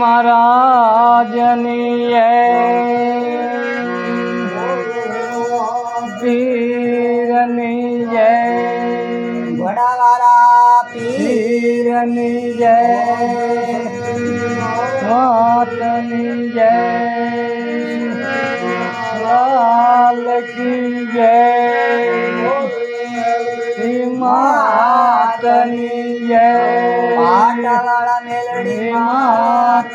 મહારાજની પીરની જય વડાવાળા પીર પીરની જય માતની જય લાલ કી જય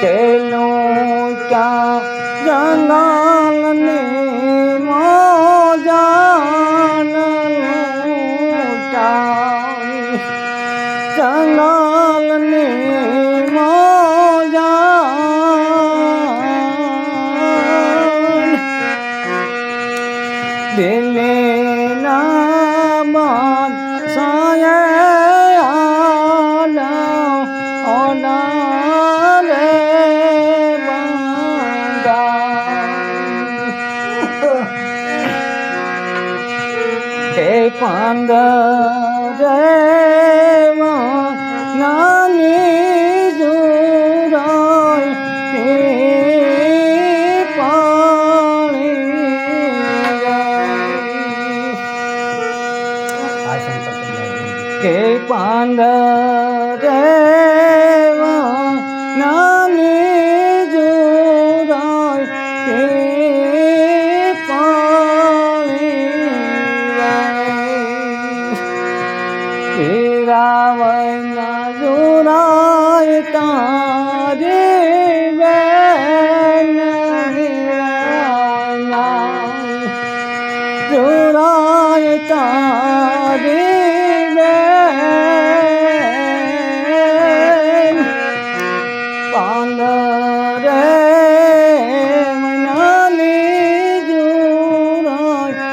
તેલું ક્યાં જંગલને મોજાન લૂંટાય অনারে হে পান্দা જોરાય તારે પાલ રે મનાલી જોરાય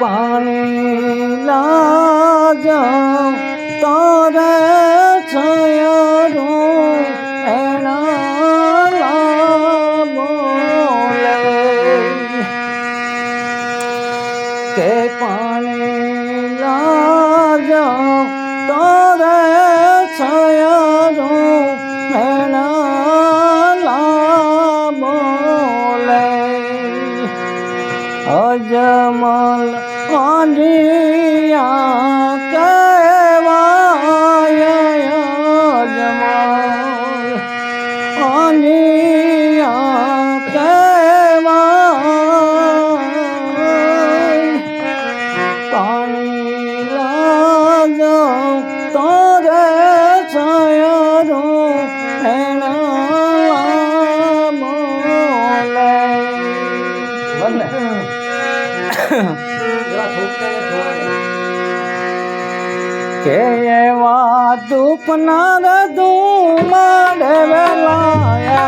પાણી લા પાણી કે પાણી લાજ તારે એના બોલે અજમલ આંધિયા કે એવા ધૂપના રધું મારે વેલાયાવજો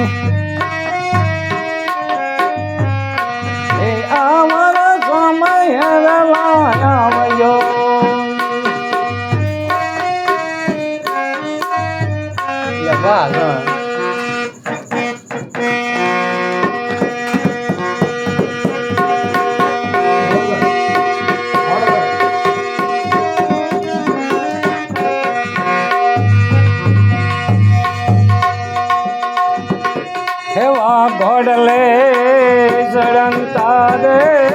Oh. রে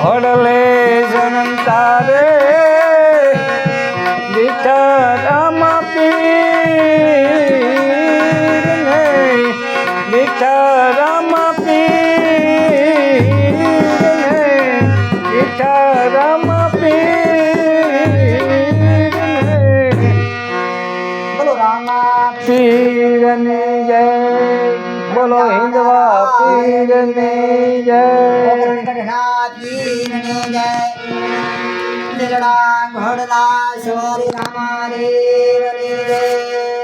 હડલે જનતા રે ભડલા ભડલા શોરી રામા દેવ દેવ